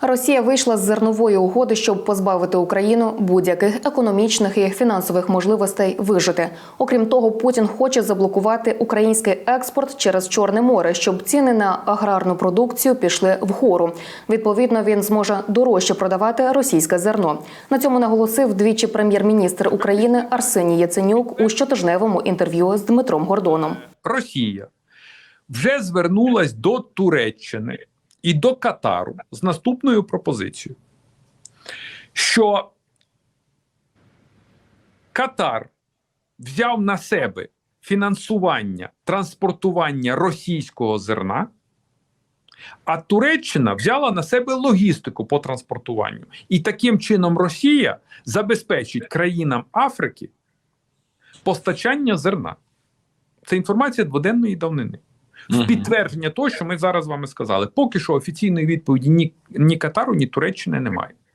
Росія вийшла з зернової угоди, щоб позбавити Україну будь-яких економічних і фінансових можливостей вижити. Окрім того, Путін хоче заблокувати український експорт через Чорне море, щоб ціни на аграрну продукцію пішли вгору. Відповідно, він зможе дорожче продавати російське зерно. На цьому наголосив двічі прем'єр-міністр України Арсеній Яценюк у щотижневому інтерв'ю з Дмитром Гордоном. Росія вже звернулась до Туреччини і до Катару з наступною пропозицією, що Катар взяв на себе фінансування транспортування російського зерна, а Туреччина взяла на себе логістику по транспортуванню. І таким чином Росія забезпечить країнам Африки постачання зерна. Це інформація дводенної давнини. В підтвердження того, що ми зараз з вами сказали. Поки що офіційної відповіді ні, ні Катару, ні Туреччини немає.